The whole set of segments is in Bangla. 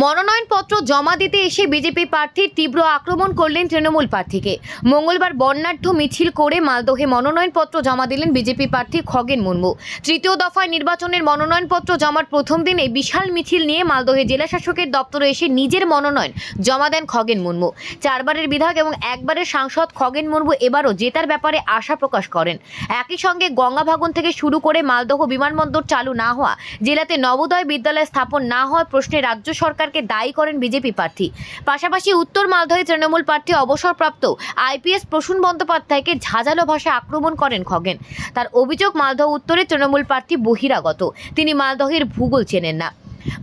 মনোনয়নপত্র জমা দিতে এসে বিজেপি প্রার্থীর তীব্র আক্রমণ করলেন তৃণমূল প্রার্থীকে। মঙ্গলবার বর্ণাঢ্য মিছিল করে মালদহে মনোনয়নপত্র জমা দিলেন বিজেপি প্রার্থী খগেন মুর্মু। তৃতীয় দফায় নির্বাচনের মনোনয়নপত্র জমার প্রথম দিনে বিশাল মিছিল নিয়ে মালদহে জেলা শাসকের দপ্তরে এসে নিজের মনোনয়ন জমা দেন খগেন মুর্মু। চারবারের বিধায়ক এবং একবারের সাংসদ খগেন মুর্মু এবারও জেতার ব্যাপারে আশা প্রকাশ করেন। একই সঙ্গে গঙ্গা ভাগন থেকে শুরু করে মালদহ বিমানবন্দর চালু না হওয়া, জেলাতে নবোদয় বিদ্যালয় স্থাপন না হওয়ার প্রশ্নে রাজ্য সরকারকে দায়ী করেন বিজেপি প্রার্থী। পাশাপাশি উত্তর মালদহে তৃণমূল প্রার্থী অবসরপ্রাপ্ত আইপিএস প্রসূন বন্দ্যোপাধ্যায়কে ঝাঁঝালো ভাষায় আক্রমণ করেন খগেন। তার অভিযোগ মালদহ উত্তরে তৃণমূল প্রার্থী বহিরাগত। তিনি মালদহের ভূগোল চেনেন না।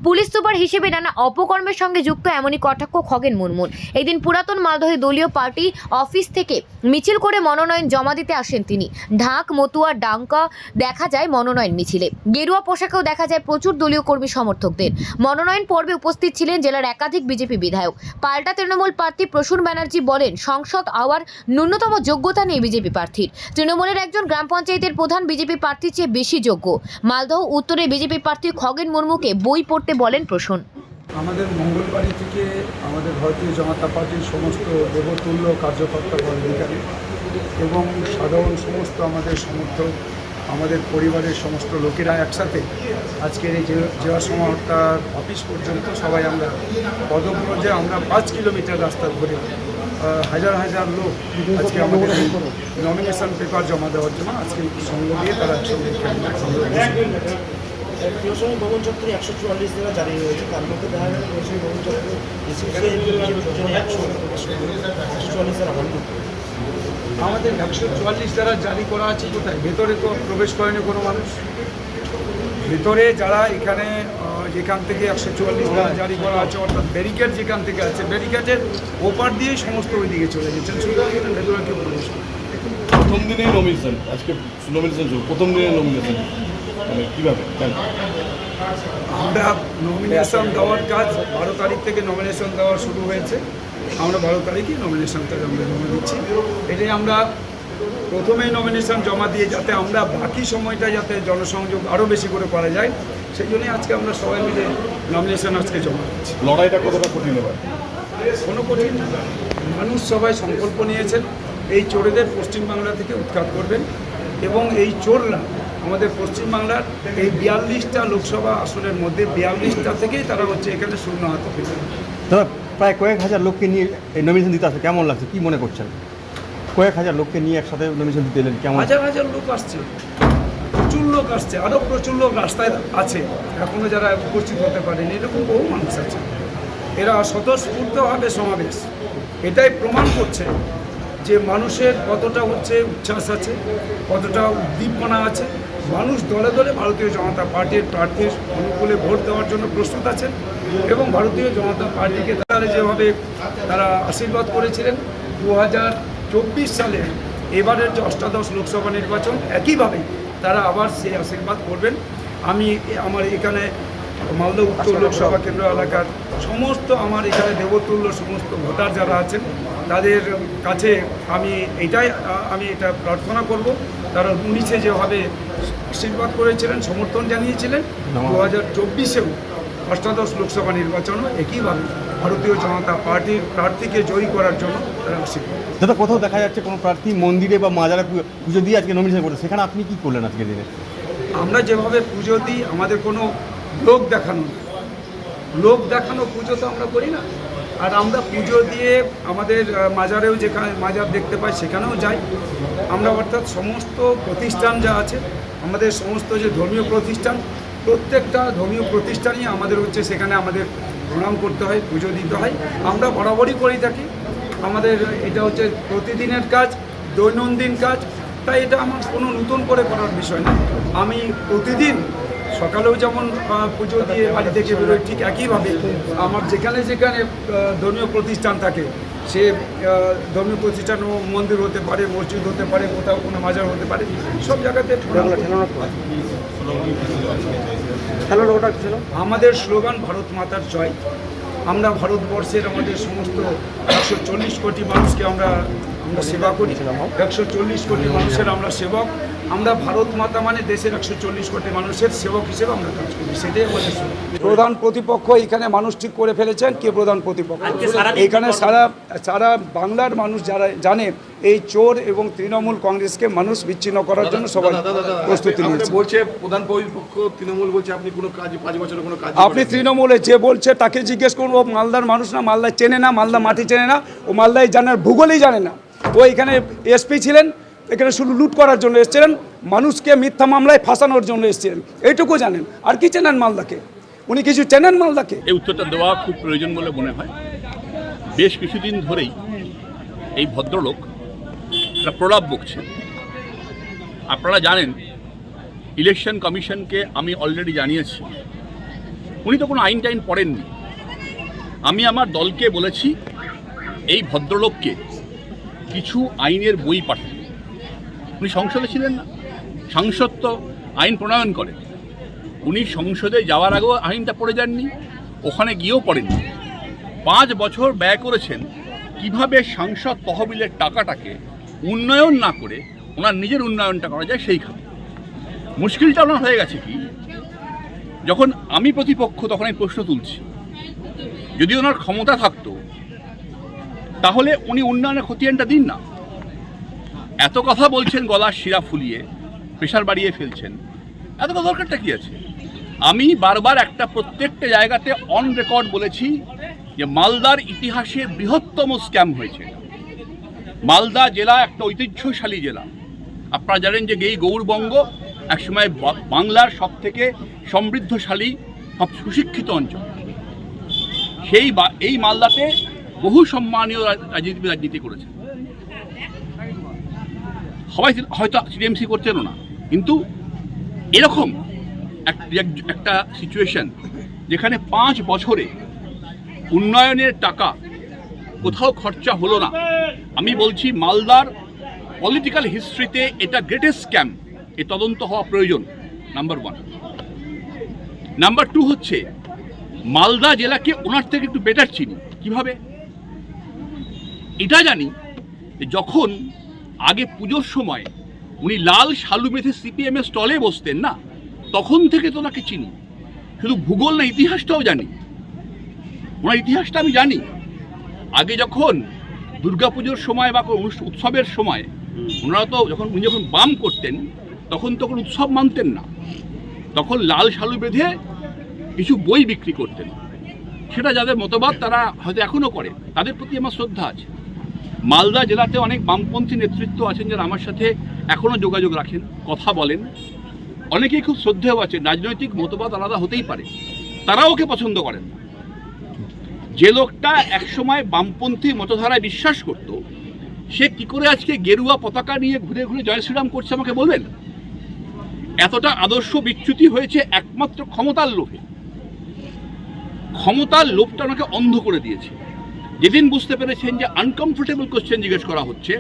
পুলিশ সুপার হিসেবে নানা অপকর্মের সঙ্গে যুক্ত এমনই কটাক্ষ খগেন মুর্মুর। এদিন পুরাতন মালদহে দলীয় পার্টি অফিস থেকে মিছিল করে মনোনয়ন জমা দিতে আসেন তিনি। ঢাক, মতুয়া, ডাঙ্কা দেখা যায় মনোনয়ন মিছিলে। গেরুয়া পোশাকেও দেখা যায় প্রচুর দলীয় কর্মী সমর্থকদের। মনোনয়ন পর্বে উপস্থিত ছিলেন জেলার একাধিক বিজেপি বিধায়ক। পাল্টা তৃণমূল প্রার্থী প্রসূন ব্যানার্জি বলেন, সংসদ আওয়ার ন্যূনতম যোগ্যতা নেই বিজেপি প্রার্থীর। তৃণমূলের একজন গ্রাম পঞ্চায়েতের প্রধান বিজেপি প্রার্থীর চেয়ে বেশি যোগ্য। মালদহ উত্তরে বিজেপি প্রার্থী খগেন মুর্মুকে বই পড়তে বলেন প্রসূন। আমাদের মঙ্গলবাড়ি থেকে আমাদের ভারতীয় জনতা পার্টির সমস্ত দেবতুল্য কার্যকর্তা পদাধিকারী এবং সাধারণ সমস্ত আমাদের সমর্থক, আমাদের পরিবারের সমস্ত লোকেরা একসাথে আজকের এই জেলা সমাহর্তার অফিস পর্যন্ত সবাই আমরা পদব্রজে আমরা পাঁচ কিলোমিটার রাস্তা ধরে হাজার হাজার লোক আজকে আমাদের নমিনেশন পেপার জমা দেওয়ার জন্য আজকে সঙ্গ দিয়ে তারা একসঙ্গে আমরা ভবন চত্বরে একশো চুয়াল্লিশ দিনে জারি হয়েছে তার মধ্যে দেখা গেল ভবন চত্বরে একশো একশো চুয়াল্লিশ দিন অমান্য আমাদের একশো চুয়াল্লিশ দ্বারা জারি করা আছে কোথায়? ভেতরে তো প্রবেশ করেনি কোনো মানুষ? ভেতরে যারা এখানে যেখান থেকে একশো চুয়াল্লিশ দ্বারা জারি করা আছে অর্থাৎ ব্যারিকেড যেখান থেকে আছে ব্যারিকেডের ওপার দিয়েই সমস্ত ওই দিকে চলে গেছেন সুতরাং ভেতরে কেউ প্রবেশ প্রথম দিনেই নমিনেশন আজকে নমিনেশন প্রথম দিনে নমিনেশন মানে কীভাবে? আমরা নমিনেশন দেওয়ার কাজ বারো তারিখ থেকে নমিনেশন দেওয়া শুরু হয়েছে। আমরা বারো তারিখে নমিনেশনটা আমরা জমা দিচ্ছি। এটাই আমরা প্রথমেই নমিনেশন জমা দিয়ে যাতে আমরা বাকি সময়টা যাতে জনসংযোগ আরও বেশি করে করা যায় সেই জন্যই আজকে আমরা সবাই মিলে নমিনেশন আজকে জমা দিচ্ছি। লড়াইটা কতটা কঠিন এবার? কোনো কঠিন না। মানুষ সবাই সংকল্প নিয়েছেন এই চোরেদের পশ্চিমবাংলা থেকে উৎখাত করবেন এবং এই চোররা আমাদের পশ্চিমবাংলার এই বিয়াল্লিশটা লোকসভা আসনের মধ্যে বিয়াল্লিশটা থেকেই তারা হচ্ছে এখানে শূন্য হাতে দাদা প্রায় কয়েক হাজার লোককে নিয়ে এই নমিনেশন দিতে আসে কেমন লাগছে? কী মনে করছেন? কয়েক হাজার লোককে নিয়ে একসাথে নমিনেশন দিতে এলেন কেমন? হাজার হাজার লোক আসছে। প্রচুর লোক আসছে আরও প্রচুর লোক রাস্তায় আছে। এখনও যারা উপস্থিত হতে পারেনি এরকম বহু মানুষ আছে। এরা স্বতঃস্ফূর্তভাবে সমাবেশ। এটাই প্রমাণ করছে যে মানুষের কতটা হচ্ছে উচ্ছ্বাস আছে কতটা উদ্দীপনা আছে মানুষ দলে দলে ভারতীয় জনতা পার্টির প্রার্থীর অনুকূলে ভোট দেওয়ার জন্য প্রস্তুত আছেন এবং ভারতীয় জনতা পার্টিকে তারা যেভাবে তারা আশীর্বাদ করেছিলেন দু হাজার চব্বিশ সালে এবারের যে অষ্টাদশ লোকসভা নির্বাচন একইভাবে তারা আবার সেই আশীর্বাদ করবেন। আমি আমার এখানে মালদা উত্তর লোকসভা কেন্দ্র এলাকার সমস্ত আমার এখানে দেবতুল্য সমস্ত ভোটার যারা আছেন তাদের কাছে আমি এটাই আমি এটা প্রার্থনা করব। তারা উনিশে যেভাবে আশীর্বাদ করেছিলেন সমর্থন জানিয়েছিলেন দু হাজার চব্বিশেও অষ্টাদশ লোকসভা নির্বাচনও একইভাবে ভারতীয় জনতা পার্টির প্রার্থীকে জয়ী করার জন্য তারা আশীর্বাদ দাদা কোথাও দেখা যাচ্ছে কোনো প্রার্থী মন্দিরে বা মাজারে পুজো দিয়ে আজকে নমিনেশন করছে? সেখানে আপনি কি করলেন আজকে দিনে? আমরা যেভাবে পুজো দিই আমাদের কোনো লোক দেখানো লোক দেখানো পুজো তো আমরা করি না। আর আমরা পুজো দিয়ে আমাদের মাজারেও যেখানে মাজার দেখতে পাই সেখানেও যাই। আমরা অর্থাৎ সমস্ত প্রতিষ্ঠান যা আছে, আমাদের সমস্ত যে ধর্মীয় প্রতিষ্ঠান, প্রত্যেকটা ধর্মীয় প্রতিষ্ঠানই আমাদের হচ্ছে সেখানে আমাদের প্রণাম করতে হয়, পুজো দিতে হয়। আমরা বরাবরই করে থাকি। আমাদের এটা হচ্ছে প্রতিদিনের কাজ, দৈনন্দিন কাজ। তাই এটা আমার কোনো নতুন করে করার বিষয় না। আমি প্রতিদিন সকালেও যেমন পুজো দিয়ে বাড়ি থেকে বেরোয় ঠিক একইভাবে আমার যেখানে যেখানে ধর্মীয় প্রতিষ্ঠান থাকে সে ধর্মীয় প্রতিষ্ঠান ও মন্দির হতে পারে মসজিদ হতে পারে কোথাও কোনো মাজার হতে পারে সব জায়গাতে। আমাদের স্লোগান ভারত মাতার জয় আমরা ভারতবর্ষের আমাদের সমস্ত একশো চল্লিশ কোটি মানুষকে আমরা আমরা সেবা করি। একশো চল্লিশ কোটি মানুষের আমরা সেবক। আমরা ভারত মাতা মানে দেশের একশো চল্লিশ কোটি মানুষের সেবক হিসেবে আমরা কাজ করি সেটাই আমাদের প্রধান প্রতিপক্ষ এখানে মানুষ ঠিক করে ফেলেছেন কে প্রধান প্রতিপক্ষ? এখানে সারা সারা বাংলার মানুষ যারা জানে এই চোর এবং তৃণমূল কংগ্রেসকে মানুষ বিচ্ছিন্ন করার জন্য সবাই প্রস্তুতি নিয়েছে। বলছে প্রধান পক্ষ তৃণমূল বলছে আপনি কোনো কাজ পাঁচ বছরের কোনো কাজ আপনি তৃণমূলে যে বলছে তাকে জিজ্ঞেস করুন ও মালদার মানুষ না মালদা চেনে না মালদা মাটি চেনে না ও মালদায় জানার ভূগোলই জানে না। ও এখানে এসপি ছিলেন এখানে শুধু লুট করার জন্য এসেছিলেন, মানুষকে মিথ্যা মামলায় ফাঁসানোর জন্য এসেছিলেন। এইটুকু জানেন। আর কি চেনেন মালদাকে? উনি কিছু চেনেন মালদাকে? এই উত্তরটা দেওয়া খুব প্রয়োজন বলে মনে হয়। বেশ কিছুদিন ধরেই এই ভদ্রলোক একটা প্রলাপ বকছেন। আপনারা জানেন, ইলেকশন কমিশনকে আমি অলরেডি জানিয়েছি। উনি তো কোনো আইন টাইন পড়েননি। আমি আমার দলকে বলেছি, এই ভদ্রলোককে কিছু আইনের বই পাঠান। উনি সংসদে ছিলেন না। সাংসদ তো আইন প্রণয়ন করেন উনি সংসদে যাওয়ার আগেও আইনটা পড়ে যাননি, ওখানে গিয়েও পড়েননি। পাঁচ বছর ব্যয় করেছেন, কীভাবে সাংসদ তহবিলের টাকাটাকে উন্নয়ন না করে ওনার নিজের উন্নয়নটা করা যায় সেইখানে। মুশকিলটা ওনার হয়ে গেছে কি, যখন আমি প্রতিপক্ষ তখন এই প্রশ্ন তুলছি। যদি ওনার ক্ষমতা থাকতো, তাহলে উনি উন্নয়নের খতিয়ানটা দিন না। এত কথা বলছেন গলার শিরা ফুলিয়ে, প্রেশার বাড়িয়ে ফেলছেন। এত কথা দরকারটা কী আছে? আমি বারবার একটা প্রত্যেকটা জায়গাতে অন রেকর্ড বলেছি যে মালদার ইতিহাসে বৃহত্তম স্ক্যাম হয়েছে। মালদা জেলা একটা ঐতিহ্যশালী জেলা। আপনারা জানেন যে এই গৌরবঙ্গ একসময় বাংলার সব থেকে সমৃদ্ধশালী, সব সুশিক্ষিত অঞ্চল। সেই এই মালদাতে বহু সম্মানীয় রাজ- রাজনীতিবিদ রাজনীতি করেছেন। সবাই হয়তো টিএমসি করতেনও না। কিন্তু এরকম এক- এক- একটা সিচুয়েশন যেখানে পাঁচ বছরে উন্নয়নের টাকা কোথাও খরচা হলো না। আমি বলছি, মালদার পলিটিক্যাল হিস্ট্রিতে এটা গ্রেটেস্ট স্ক্যাম এ তদন্ত হওয়া প্রয়োজন নাম্বার ওয়ান নাম্বার টু হচ্ছে, মালদা জেলাকে ওনার থেকে একটু বেটার চিনি। কীভাবে? এটা জানি যখন আগে পুজোর সময় উনি লাল শালু মেথে সিপিএম এর স্টলে বসতেন না? তখন থেকে তো ওনাকে চিনি। শুধু ভূগোল না, ইতিহাসটাও জানি। ওনার ইতিহাসটা আমি জানি। আগে যখন দুর্গাপুজোর সময় বা উৎসবের সময় ওনারা তো যখন উনি যখন বাম করতেন, তখন তখন উৎসব মানতেন না। তখন লাল শালু বেঁধে কিছু বই বিক্রি করতেন। সেটা যাদের মতবাদ তারা হয়তো এখনও করে। তাদের প্রতি আমার শ্রদ্ধা আছে। মালদা জেলাতে অনেক বামপন্থী নেতৃত্ব আছেন যারা আমার সাথে এখনও যোগাযোগ রাখেন, কথা বলেন। অনেকেই খুব শ্রদ্ধেয় আছেন, রাজনৈতিক মতবাদ আলাদা হতেই পারে। তারাও ওকে পছন্দ করেন যে লোকটা একসময় বামপন্থী মতধারায় বিশ্বাস করত, সে কি করে আজকে গেরুয়া পতাকা নিয়ে ঘুরে ঘুরে জয় শ্রীরাম করছে আমাকে বলবেন? এতটা আদর্শ বিচ্যুতি হয়েছে একমাত্র ক্ষমতার লোভে। ক্ষমতার লোভটা ওনাকে অন্ধ করে দিয়েছে। যেদিন বুঝতে পেরেছেন যে আনকমফোর্টেবল কোশ্চেন জিজ্ঞেস করা হচ্ছে,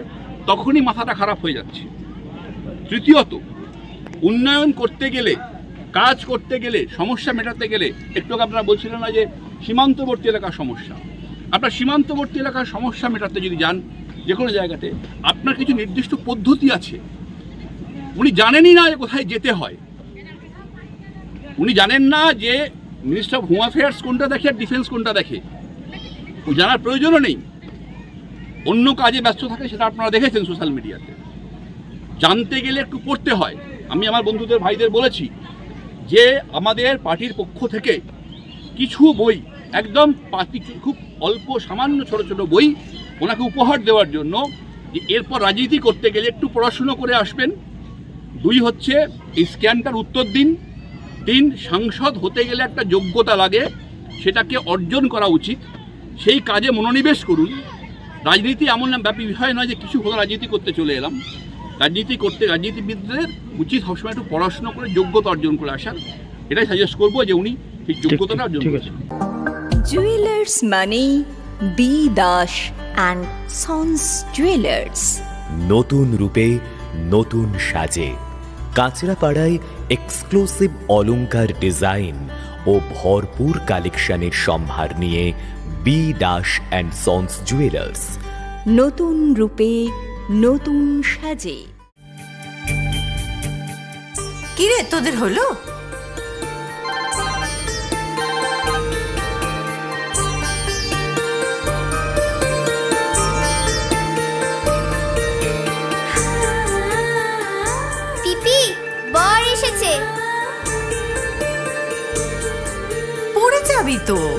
তখনই মাথাটা খারাপ হয়ে যাচ্ছে। তৃতীয়ত, উন্নয়ন করতে গেলে, কাজ করতে গেলে, সমস্যা মেটাতে গেলে, একটু আপনারা বলছিলেন না যে সীমান্তবর্তী এলাকার সমস্যা। আপনার সীমান্তবর্তী এলাকার সমস্যা মেটাতে যদি যান, যে কোনো জায়গাতে, আপনার কিছু নির্দিষ্ট পদ্ধতি আছে। উনি জানেনই না যে কোথায় যেতে হয়। উনি জানেন না যে মিনিস্টার অফ হোম অ্যাফেয়ার্স কোনটা দেখে আর ডিফেন্স কোনটা দেখে। জানার প্রয়োজনও নেই। অন্য কাজে ব্যস্ত থাকে সেটা আপনারা দেখেছেন সোশ্যাল মিডিয়াতে। জানতে গেলে একটু পড়তে হয়। আমি আমার বন্ধুদের, ভাইদের বলেছি যে আমাদের পার্টির পক্ষ থেকে কিছু বই, একদম খুব অল্প সামান্য ছোট ছোট বই ওনাকে উপহার দেওয়ার জন্য যে এরপর রাজনীতি করতে গেলে একটু পড়াশুনো করে আসবেন। দুই হচ্ছে, এই স্ক্যানটার উত্তর দিন। তিন, সাংসদ হতে গেলে একটা যোগ্যতা লাগে, সেটাকে অর্জন করা উচিত। সেই কাজে মনোনিবেশ করুন। রাজনীতি এমন ব্যাপী বিষয় নয় যে কিছু হলো রাজনীতি করতে চলে এলাম। রাজনীতি করতে রাজনীতিবিদদের উচিত সবসময় একটু পড়াশোনা করে যোগ্যতা অর্জন করে আসার। এটাই সাজেস্ট করব যে উনি সেই যোগ্যতাটা অর্জন করেছেন। জুয়েলার্স মানে B Das and sons jewellers নতুন রূপে নতুন সাজে। কাঁচরাপাড়ায় এক্সক্লুসিভ অলংকার ডিজাইন ও ভরপুর কালেকশনের সম্ভার নিয়ে B Das and sons jewellers নতুন রূপে নতুন সাজে। কি রে তোদের হলো? পিপি বর এসেছে। পড়ে যাবি তো।